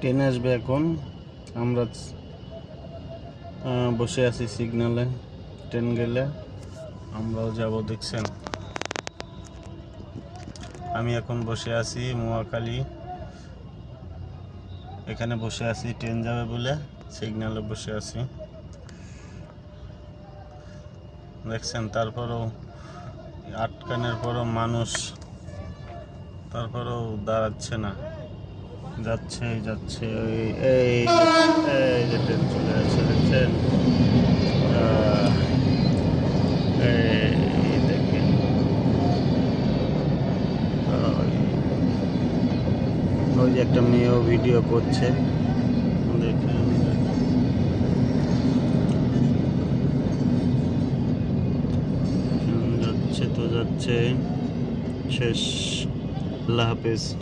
Train আসবে এখন। আমরা বসে আছি সিগনালে, ট্রেন গেলে। আমরাও যাব, দেখছেন? আমি এখন বসে আছি মোয়াখালী এখানে বসে আছি, ট্রেন যাবে বলে সিগনালে বসে আছি। দেখছেন, তারপরেও আটকানের পরও মানুষ, তারপরেও দাঁড়াচ্ছে না। যাচ্ছে যাচ্ছে, ওই, এই এই যে ট্রেন চলে আসছে, দেখছেন? ওই- যে একটা মেয়েও ভিডিও করছে। যাচ্ছে তো যাচ্ছে। শেষ। আল্লাহ হাফেজ।